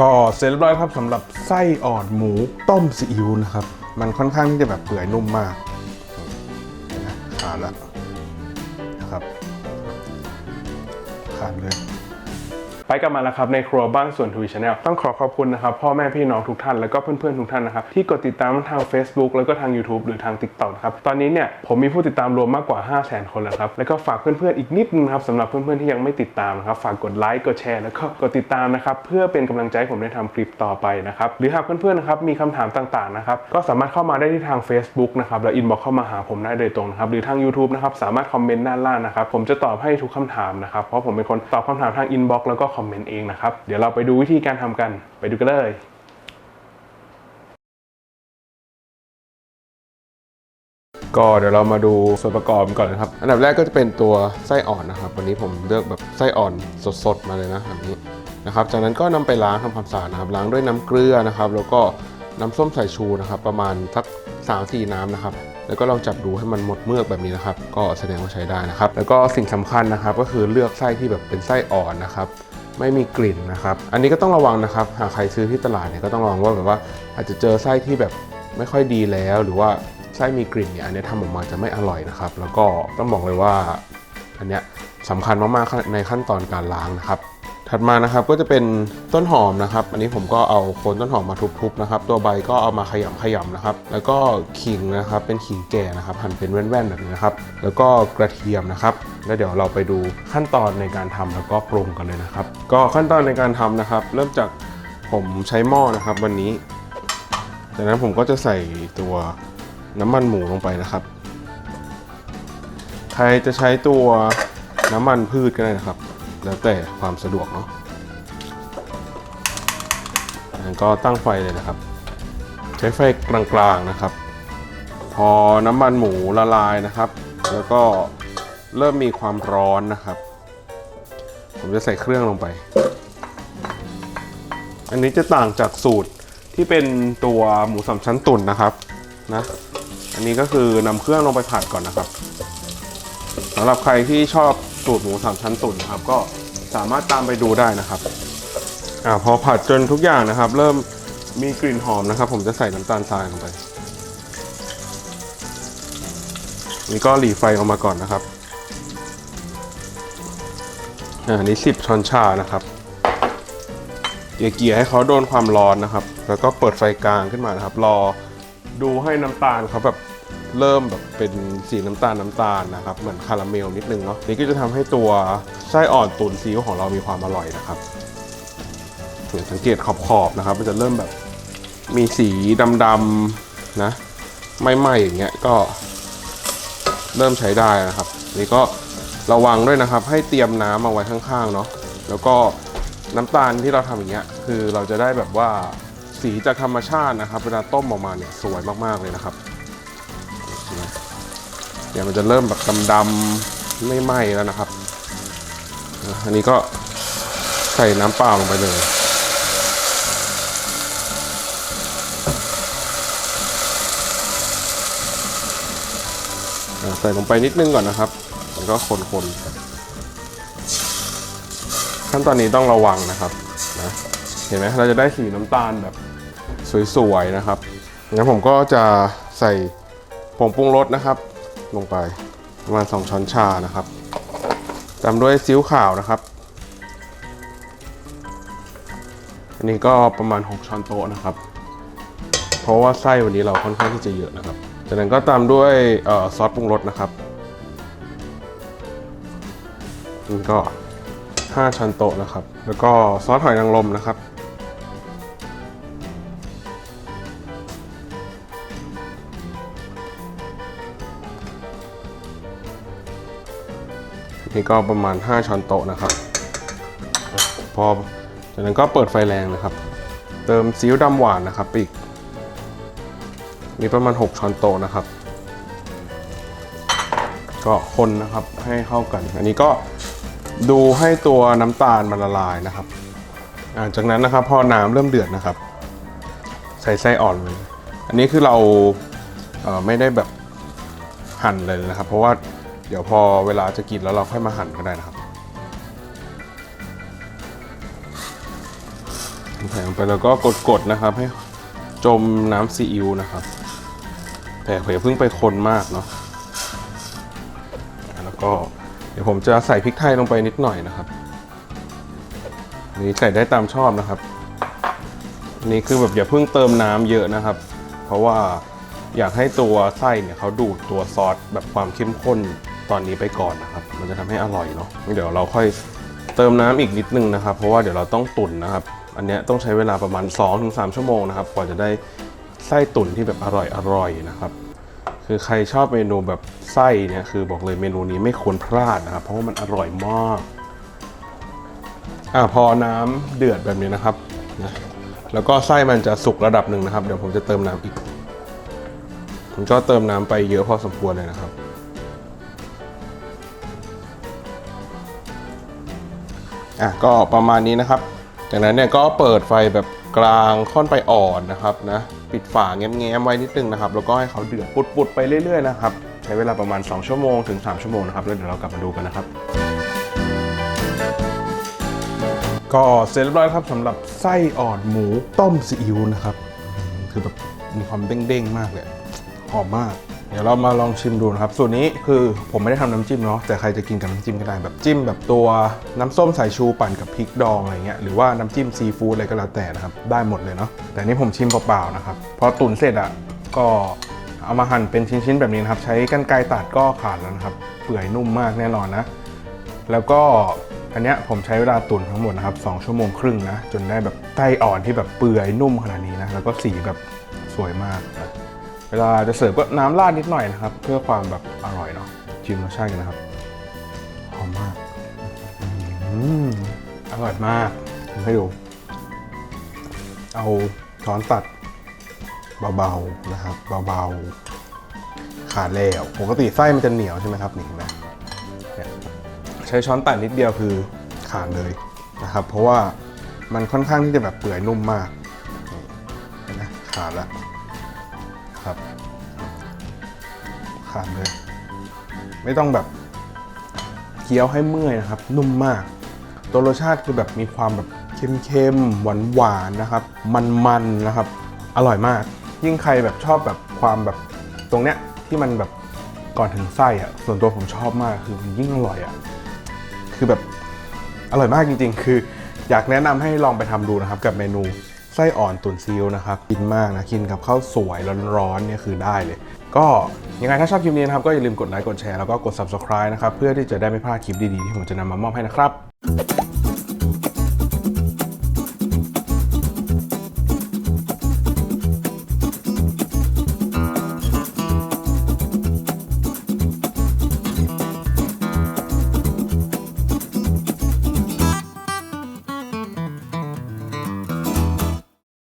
ก็เสร็จเรียบร้อยครับสำหรับไส้อ่อนหมูต้มซีอิ๊วนะครับ มันค่อนข้างที่จะแบบเปื่อยนุ่มมากเห็นไหมขาดแล้วนะครับขาดเลย ไปกันมาแล้วครับในครัวบ้านส่วนทวีชาแนลต้องขอขอบคุณนะครับพ่อแม่พี่น้องทุกท่านแล้วก็เพื่อนๆทุกท่านนะครับที่กดติดตามทาง Facebook แล้วก็ทาง YouTube หรือทาง TikTok นะครับตอนนี้เนี่ยผมมีผู้ติดตามรวมมากกว่า 5 0 0 0 0 0 คนแล้วครับแล้วก็ฝากเพื่อนๆอีกนิดนึงครับสำหรับเพื่อนๆที่ยังไม่ติดตามนะครับฝากกดไลค์กดแชร์แล้วก็กดติดตามนะครับเพื่อเป็นกำลังใจให้ผมได้ทำคลิปต่อไปนะครับหรือหากเพื่อนๆนะครับมีคำถามต่างๆนะครับก็สามารถเข้ามาได้ที่ทาง Facebook นะครับแล้วอินบ็อกเข้ามาหาผมได้โดยตรงนะครับหรือทาง YouTube นะครับสามารถคอมเมนต์ด้านล่างนะครับผมจะตอบให้ทุกคำถามนะครับเพราะผมเป็นคนตอบคำถามทางอินบ็อกแล้วก็คอมเมนต์เองนะครับ เดี๋ยวเราไปดูวิธีการทำกัน ไปดูกันเลยก็เดี๋ยวเรามาดูส่วนประกอบก่อนนะครับ อันดับแรกก็จะเป็นตัวไส้อ่อนนะครับ วันนี้ผมเลือกแบบไส้อ่อนสดๆมาเลยนะแบบนี้นะครับ จากนั้นก็นำไปล้างทำความสะอาดนะครับ ล้างด้วยน้ำเกลือนะครับ แล้วก็น้ำส้มสายชูนะครับ ประมาณสัก3 4น้ำนะครับ แล้วก็ลองจับดูให้มันหมดเมือกแบบนี้นะครับ ก็แสดงว่าใช้ได้นะครับ แล้วก็สิ่งสำคัญนะครับ ก็คือเลือกไส้ที่แบบเป็นไส้อ่อนนะครับ ไม่มีกลิ่นนะครับ อันนี้ก็ต้องระวังนะครับ หากใครซื้อที่ตลาดเนี่ยก็ต้องระวังว่าแบบว่าอาจจะเจอไส้ที่แบบไม่ค่อยดีแล้ว หรือว่าไส้มีกลิ่นเนี่ยอันนี้ทำออกมาจะไม่อร่อยนะครับ แล้วก็ต้องบอกเลยว่าอันเนี้ยสำคัญมากๆในขั้นตอนการล้างนะครับ ถัดมานะครับก็จะเป็นต้นหอมนะครับ อันนี้ผมก็เอาโคนต้นหอมมาทุบๆนะครับ ตัวใบก็เอามาขยำขยำนะครับ แล้วก็ขิงนะครับ เป็นขิงแก่นะครับ หั่นเป็นแว่นๆแบบนี้นะครับ แล้วก็กระเทียมนะครับ แล้วเดี๋ยวเราไปดูขั้นตอนในการทำแล้วก็ปรุงกันเลยนะครับ ก็ขั้นตอนในการทำนะครับ เริ่มจากผมใช้หม้อนะครับวันนี้ จากนั้นผมก็จะใส่ตัวน้ำมันหมูลงไปนะครับ ใครจะใช้ตัวน้ำมันพืชก็ได้นะครับ แล้วแต่ความสะดวกเนาะก็ตั้งไฟเลยนะครับ ใช้ไฟกลางๆนะครับ พอน้ำมันหมูละลายนะครับ แล้วก็เริ่มมีความร้อนนะครับ ผมจะใส่เครื่องลงไป อันนี้จะต่างจากสูตรที่เป็นตัวหมูสามชั้นตุ๋นนะครับนะ อันนี้ก็คือนำเครื่องลงไปผัดก่อนนะครับสำหรับใครที่ชอบสูตรหมูสามชั้นตุ๋นนะครับก็ สามารถตามไปดูได้นะครับอ่าพอผัดจนทุกอย่างนะครับ เริ่มมีกลิ่นหอมนะครับ ผมจะใส่น้ำตาลทรายลงไปนี่ก็หลีไฟออกมาก่อนนะครับอ่าอันนี้ 10ช้อนชานะครับเกี่ยๆให้เขาโดนความร้อนนะครับ แล้วก็เปิดไฟกลางขึ้นมานะครับ รอดูให้น้ำตาลเขาแบบ เริ่มแบบเป็นสีน้ำตาลน้ำตาลนะครับเหมือนคาราเมลนิดนึงเนาะนี่ก็จะทำให้ตัวไส้อ่อนตุ๋นซีอิ๊วของเรามีความอร่อยนะครับสังเกตขอบๆนะครับ มันจะเริ่มแบบมีสีดำๆนะไม่ไหม้อย่างเงี้ยก็เริ่มใช้ได้นะครับ นี่ก็ระวังด้วยนะครับ ให้เตรียมน้ำเอาไว้ข้างๆเนาะแล้วก็น้ำตาลที่เราทำอย่างเงี้ยคือเราจะได้แบบว่าสีจากธรรมชาตินะครับ เวลาต้มออกมาเนี่ยสวยมากๆเลยนะครับ เดี๋ยวมันจะเริ่มแบบดำๆไม่ไหม้แล้วนะครับ อันนี้ก็ใส่น้ำเปล่าลงไปเลยใส่ลงไปนิดนึงก่อนนะครับ แล้วก็คนๆ ขั้นตอนนี้ต้องระวังนะครับนะเห็นไหมเราจะได้สีน้ำตาลแบบสวยๆนะครับงั้นผมก็จะใส่ผงปรุงรสนะครับ ลงไป ประมาณ 2 ช้อนชานะครับตามด้วยซีอิ๊วขาวนะครับ อันนี้ก็ประมาณ 6 ช้อนโต๊ะนะครับ เพราะว่าไส้วันนี้เราค่อนข้างที่จะเยอะนะครับ จากนั้นก็ตามด้วยออซอสปรุงรสนะครับนี่ก็ 5 ช้อนโต๊ะนะครับ แล้วก็ซอสหอยนางรมนะครับ นี่ก็ประมาณ 5 ช้อนโต๊ะนะครับ พอจากนั้นก็เปิดไฟแรงนะครับ เติมซีอิ๊วดำหวานนะครับอีกนี่ประมาณ 6 ช้อนโต๊ะนะครับ ก็คนนะครับให้เข้ากัน อันนี้ก็ดูให้ตัวน้ำตาลมันละลายนะครับาจากนั้นนะครับพอน้ำเริ่มเดือดนะครับ ใส่ไส้อ่อนเลยอันนี้คือเราเอ่อไม่ได้แบบหั่นเลยนะครับ เพราะว่า เดี๋ยวพอเวลาจะกินแล้วเราค่อยมาหั่นก็ได้นะครับใส่ลงไปแล้วก็กดๆนะครับ ให้จมน้ำซีอิ๊วนะครับแต่อย่าเพิ่งไปคนมากเนาะแล้วก็เดี๋ยวผมจะใส่พริกไทยลงไปนิดหน่อยนะครับนี่ใส่ได้ตามชอบนะครับนนี่คือแบบอย่าเพิ่งเติมน้ำเยอะนะครับ เพราะว่าอยากให้ตัวไส้เนี่ยเขาดูดตัวซอสแบบความเข้มข้น ตอนนี้ไปก่อนนะครับ มันจะทำให้อร่อยเนาะเดี๋ยวเราค่อยเติมน้ำอีกนิดนึงนะครับ เพราะว่าเดี๋ยวเราต้องตุ๋นนะครับ อันเนี้ยต้องใช้เวลาประมาณ 2-3 ชั่วโมงนะครับกว่าจะได้ไส้ตุ๋นที่แบบอร่อยอร่อยนะครับ คือใครชอบเมนูแบบไส้เนี่ยคือบอกเลยเมนูนี้ไม่ควรพลาดนะครับ เพราะว่ามันอร่อยมากอะพอน้ำเดือดแบบนี้นะครับนะแล้วก็ไส้มันจะสุกระดับหนึ่งนะครับ เดี๋ยวผมจะเติมน้ำอีกผมก็เติมน้ำไปเยอะพอสมควรเลยนะครับ อะก็ประมาณนี้นะครับ จากนั้นเนี่ยก็เปิดไฟแบบกลางค่อนไปอ่อนนะครับนะปิดฝาแง้มๆไว้นิดนึงนะครับ แล้วก็ให้เขาเดือดปุดๆไปเรื่อยๆนะครับใช้เวลาประมาณ 2 ชั่วโมงถึง 3 ชั่วโมงนะครับแล้วเดี๋ยวเรากลับมาดูกันนะครับ ก็เสร็จเรียบร้อยครับสำหรับไส้อ่อนหมูต้มซีอิ๊วนะครับคือแบบมีความเด้งๆมากเลยหอมมาก ดี๋ยวเรามาลองชิมดูนะครับ ส่วนนี้คือผมไม่ได้ทำน้ำจิ้มเนาะแต่ใครจะกินกับน้ำจิ้มก็ได้แบบจิ้มแบบตัวน้ำส้มสายชูปั่นกับพริกดองอะไรเงี้ยหรือว่าน้ำจิ้มซีฟู้ดอะไรก็แล้วแต่นะครับได้หมดเลยเนาะแต่นี่ผมชิมเปล่าๆนะครับพอตุ๋นเสร็จอะก็เอามาหั่นเป็นชิ้นๆแบบนี้นะครับ ใช้กรรไกรตัดก็ขาดแล้วนะครับ เปื่อยนุ่มมากแน่นอนนะ แล้วก็อันเนี้ยผมใช้เวลาตุ๋นทั้งหมดนะครับ2ชั่วโมงครึ่งนะจนได้แบบไส้อ่อนที่แบบเปื่อยนุ่มขนาดนี้นะแล้วก็สีแบบสวยมากนะ เวลาจะเสิร์ฟก็น้ำราดนิดหน่อยนะครับ เพื่อความแบบอร่อยเนาะชิมรสชาติกันนะครับหอมมากอืมอร่อยมากให้ดู เอาช้อนตัดเบาๆนะครับเบาๆขาดแล้วปกติไส้มันจะเหนียวใช่ไหมครับนี่เห็นไหมใช้ช้อนตัดนิดเดียวคือขาดเลยนะครับ เพราะว่ามันค่อนข้างที่จะแบบเปื่อยนุ่มมากนี่เห็นไหมขาดแล้ว ครับขาดเลย ไม่ต้องแบบเคี้ยวให้เมื่อยนะครับ นุ่มมาก ตัวรสชาติคือแบบมีความแบบเค็มๆหวานๆนะครับ มันๆนะครับ อร่อยมาก ยิ่งใครแบบชอบแบบความแบบตรงเนี้ยที่มันแบบก่อนถึงไส้อะส่วนตัวผมชอบมากคือมันยิ่งอร่อยอะคือแบบอร่อยมากจริง ๆ คือ อยากแนะนำให้ลองไปทำดูนะครับ กับเมนู ไส้อ่อนตุ๋นซีอิ๊วนะครับกินมากนะกินกับข้าวสวยร้อนๆเนี่ยคือได้เลย ก็ยังไงถ้าชอบคลิปนี้นะครับก็อย่าลืมกดไลค์กดแชร์แล้วก็กด subscribe นะครับเพื่อที่จะได้ไม่พลาดคลิปดีๆที่ผมจะนำมามอบให้นะครับ